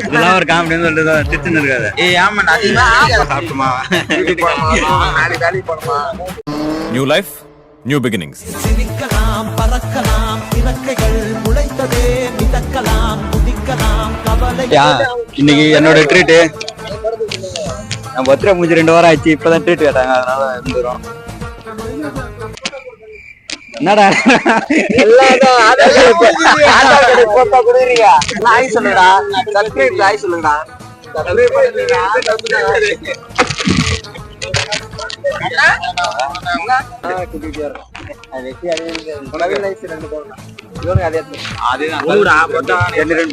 இதெல்லாம் ஒரு காமெடின்னு சொல்லிட்டு சிரிச்சுன்னு இருக்காது ஏய் ஆமா நான் அதிகமா சாப்பிட்டுமா New life, new beginnings. சிரிக்கலாம் பறக்கலாம் இறக்கைகள் முளைத்ததே மிதக்கலாம் குதிக்கலாம் கவலை இன்னைக்கு என்னோட ட்ரீட்டு நான் பர்த்டே முடிஞ்சு ரெண்டு வாரம் ஆச்சு இப்பதான் ட்ரீட் கேட்டாங்க அதனால இருந்துரும். என்னடா? நாய் சொல்லுடா. சப்ஸ்கிரைப் நாய் சொல்லுடா. ரெண்டு ரெண்டு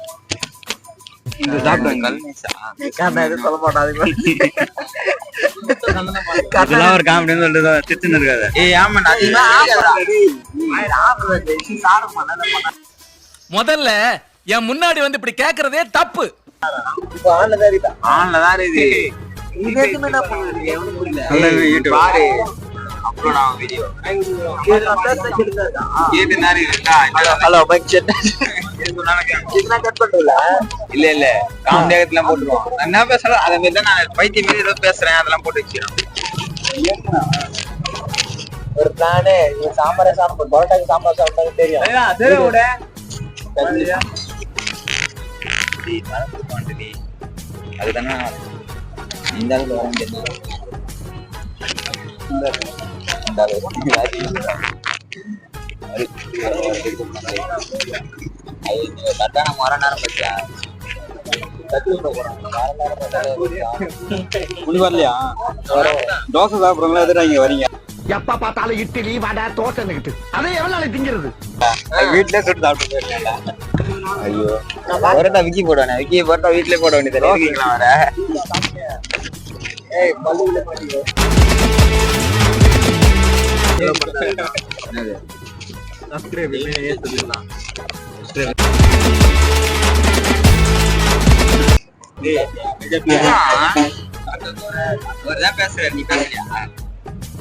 சாப்பிட்டாங்க சொல்ல இதெல்லாம் ஒரு சொல்லிட்டு இருக்காது. ஏய் ஆமா முதல்ல என் முன்னாடி வந்து இப்படி கேக்குறதே தப்பு. ஆன்ல தான் இருக்கு இது. பாரு அப்புறம் வீடியோ கேட்டு நேரம் இருக்கா? ஹலோ இல்ல இல்ல. காமெடியாகத்துல போட்டுருவோம் நான் என்ன பேசுறேன் அதை மாதிரி தான் நான் பைத்தியம் மீது ஏதோ பேசுறேன். அதெல்லாம் போட்டு வச்சிடும் ஒரு பிளானு சாம்பாரே சாப்பிடும் பரோட்டாக்கு சாம்பார் சாப்பிட்டாங்க தெரியும். அதுதானே? இந்த அளவுக்கு வர முடியாது இந்த கரெக்டான மர நேரம் பத்தியா வரலையா தோசை சாப்பிடுறவங்களா எதுனா இங்க வரீங்க? எப்ப பார்த்தாலும் இட்லி வடை தோசைன்னுகிட்டு அதை எவ்வளவு நாளைக்கு திங்கிறது? வீட்லயே சுட்டு சாப்பிட்டு போயிருக்கேன்டா ஐயோ. பரோட்டா விக்கி போடுவானே. விக்கி பரோட்டா வீட்லயே போட வேண்டியது இருக்கீங்களா வர ஏய் பல்லுல சப்ஸ்கிரைப் இல்லையே சொல்லிடலாம்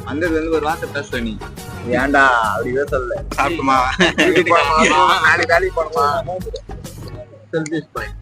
வந்ததுல இருந்து ஒரு வார்த்தை பேசுற நீ ஏன்டா அப்படிதான் சொல்ல சாப்பிட்டுமா நாளைக்கு வேலைக்கு போனோமா செல்ஃபிஷ் பாய்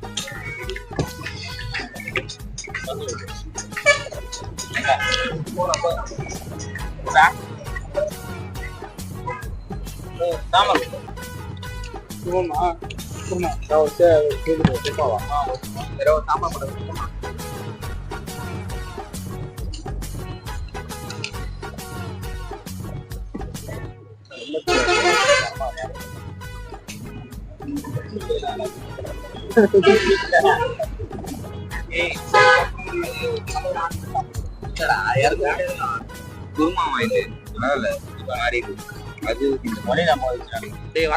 குருமாவா இது பரவாயில்ல இப்ப மாறி இருக்கு. அது இந்த மொழி நம்ம டேய்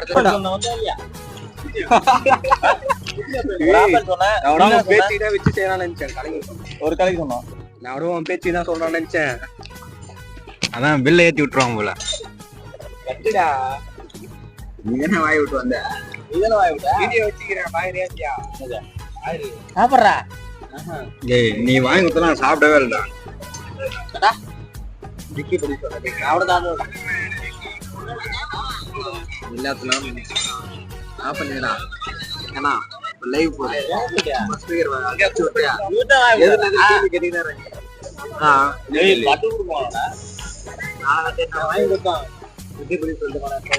வச்சு நினைச்சேன். ஒரு கலைக்கு சொன்னான் நான் அவன் பேச்சு தான் சொல்றான்னு நினைச்சேன். அதான் பில்ல ஏத்தி விட்டுருவான் போல. கட்டுடா நீ வாய் விட்டு வந்த? வாய் விட்ட? வீடியோ வச்சுக்கிறேன் வாய் சாப்பிட்றா? ஏய் நீ வாங்கி கொடுத்தா நான் சாப்பிடவே இல்லடா. டிக்கி எல்லாத்துலாம் ஆஃப் பண்ணிடா ஏன்னா லைவ் போகுது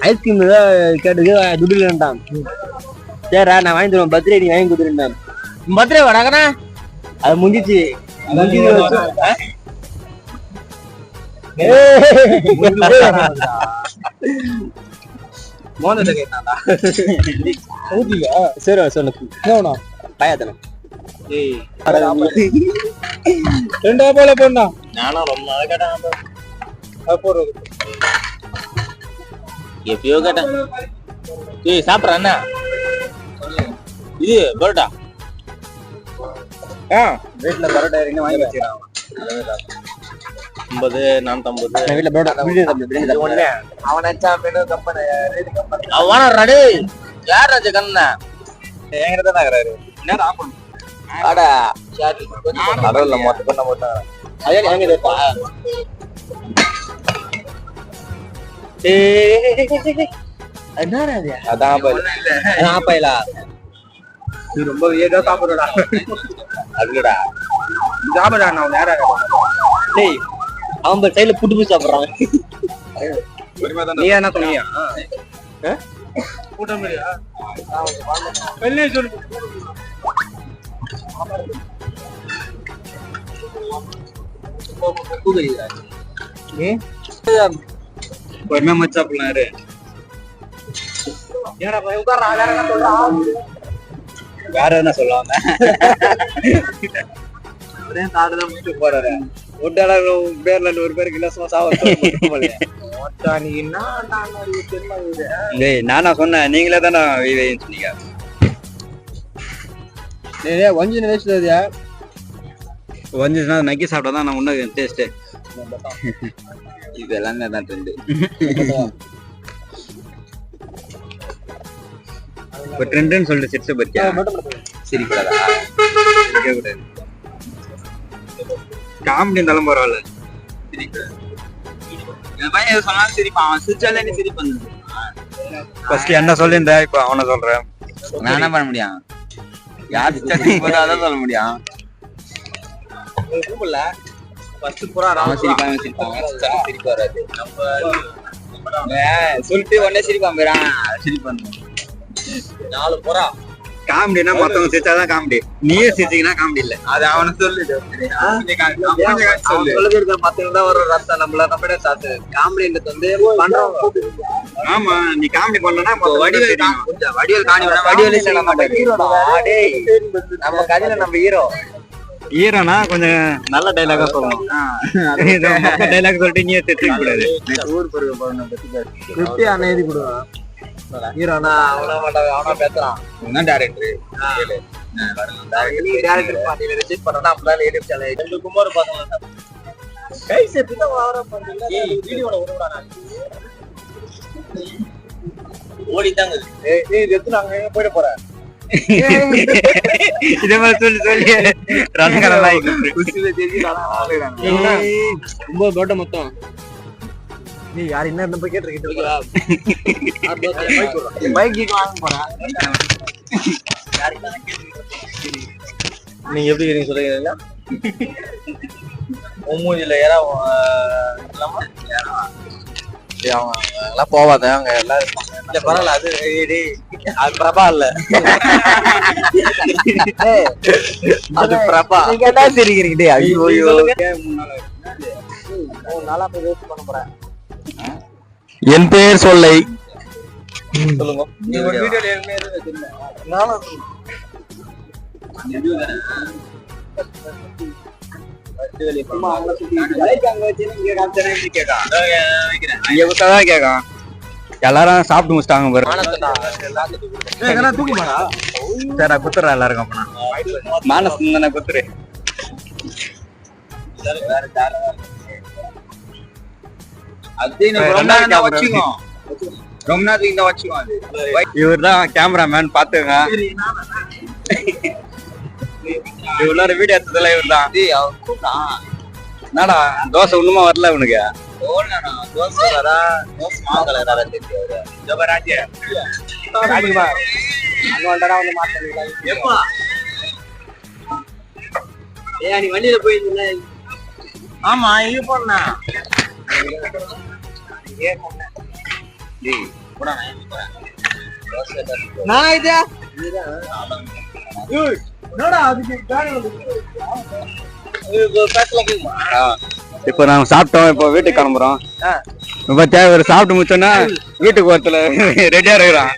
ஐஸ்கிரீம் தான் கேட்டது துட்டு இல்லைன்ட்டான் சரிடா நான் வாங்கி தருவேன். பர்த்டே நீ வாங்கி கொடுத்துருந்தான் பர்த்டே வராங்கண்ணா அது முடிஞ்சிச்சு. முடிஞ்சு மோனத்தை கேட்டாடா சரி சொல்லு. என்ன பையத்தனை ஏய் ரெண்டா போல பொண்ணா நானும் ரொம்ப நாள் கேட்டேன் எப்பயோ கேட்டேன். ஏய் சாப்பிட்றா என்ன இது பரோட்டா. ஆ வீட்டுல பரோட்டா இறங்கி வாங்கி வச்சுக்கிறான். ஐம்பது நானூத்தம்பது வீட்டுல பரோட்டா பிரியாணி சாப்பிடு. அவன் நினைச்சா பெண்ணு கம்பெனி ரேட் கம்பெனி. அவன் ரெடி. யார் ராஜ கண்ணா என்கிட்ட தான் இருக்கிறாரு. நேரம் ஆஃப் பண்ணு அடா கடவுள்ல மொத்த பண்ண போட்டாங்க. அதே எங்க இருப்பா? அதான் நீ ரொம்ப சாப்பிடுறடா. அதுலடா சாப்பிடா நான் நேரம் டேய் அவன் சைடுல புட்டு புட்டு சாப்பிடுறான். நீ என்ன சொன்னியா சொல்லு பொறுமையா மச்சு சாப்பிடலாம் வேற என்ன சாப்பிட்டு முடிச்சு போறாரு. பேர்ல ஒரு பேருக்கு இலவசமா டேய் நானா சொன்னேன். நீங்களே தானே வைன்னு சொன்னீங்க. டேய் வஞ்சி வேஸ்ட் அதுயா வந்துச்சுன்னா நக்கி சாப்பிட்டா தான் நான் இன்னும் டேஸ்ட்டு இது எல்லாமே தான் ட்ரெண்டு இப்போ ட்ரெண்டுன்னு சொல்லிட்டு சிரிச்ச பத்தியா சிரிக்கூடாதா சிரிக்கக்கூடாது. காமெடி இருந்தாலும் பரவாயில்ல. என் பையன் எது சொன்னாலும் சிரிப்பான். அவன் சிரிச்சாலே நீ சிரிப்பான் ஃபர்ஸ்ட் என்ன சொல்லியிருந்த இப்போ அவனை சொல்றேன். நான் என்ன பண்ண முடியும்? யார் சிரிச்சா சிரிப்பதோ அதான் சொல்ல முடியும். அவன் சிரிப்பான் இவன் சிரிப்பான். சிரிச்சாலும் சிரிப்பு வராது. ஏய், சொல்லிட்டு உடனே சிரிப்பான் சிரிப்பான் நாலு புறா காமெடினா மத்தவங்க சிரிச்சாதான் காமெடி. நீயே சிரிச்சீங்கன்னா காமெடி இல்ல. அது அவனை சொல்லு. மத்தவங்க தான் வர ரத்தம். நம்மள நம்மளே சாத்து காமெடின்றது வந்து பண்றவங்க ஆமா நீ காமெடி பண்ணலன்னா இப்போ வடிவேல் வடிவேல் காணி விட வடிவேலே சொல்ல மாட்டாரு டேய். நம்ம கதையில நம்ம ஹீரோ. ஹீரோனா கொஞ்சம் நல்ல டைலாகா சொல்லணும் டைலாக் சொல்லிட்டு நீயே திட்டிக்க கூடாது. கிருப்தி அண்ணன் எழுதி கொடுவான் ஹீரோனா? அவனா மாட்டான் அவனா பேசுறான் என்ன டேரக்டர் டேரக்டர் பாட்டியில ரிசீவ் பண்ணனா அப்பதான் யூடியூப் சேனல் ரெண்டு குமார் பாத்தோம் கை செத்து தான் வார பண்றீங்க வீடியோல விடுறா நான் ஓடித்தாங்க ஏய் நீ எத்து நாங்க போயிட போறேன் இதே மாதிரி சொல்லி சொல்லி. ரன்கரெல்லாம் ரொம்ப போட்ட மொத்தம். நீ யார் என்ன போய் கேட்டிருக்கிட்டு பைக் கீக் வாங்க போறேன் நீங்க எப்படி நீங்க சொல்றீங்க மூஞ்சில ஏறா எல்லாம் போவாத எல்லாம் இருப்பாங்க. இல்ல பரவாயில்ல அது அது பிரபா இல்ல. அது பிரபா. சிரிக்கிறீங்க டேய். ஐயோ நாளா போய் வேஸ்ட் பண்ண போறேன். என் பெயர் சொல்லை. எல்லாரும் சாப்பிட்டு முடிச்சிட்டாங்க சரி குத்துறேன் எல்லாருக்கும் அப்பனா மானஸ் தானே குத்துரு ரொம்ப தான் நேரத்துக்கு இந்த வச்சுக்கோ அது. இவர் தான் கேமராமேன் பாத்துங்க இவ்வளோ வீடியோ எடுத்ததுல இவர் தான். என்னடா தோசை ஒண்ணுமா வரல உனக்கு? தோசை வரா, தோசை மாவு கலர் வரா தெரியுது அவரு. இதோ பாரு ராஜு. எப்பா? ஏய் நீ வண்டியில போயிருந்தீங்க ஆமா இது பண்ணா நான் இதா இப்போ நாங்க சாப்பிட்டோம் இப்போ வீட்டுக்கு கிளம்புறோம். இப்போ தேவை சாப்பிட்டு முடிச்சோன்னா வீட்டுக்கு ஒருத்தல ரெடியா இருக்கிறான்.